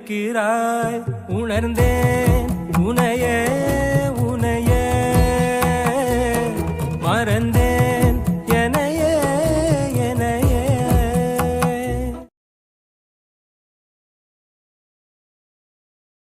இருக்கிறாய் உணர்ந்தேன்.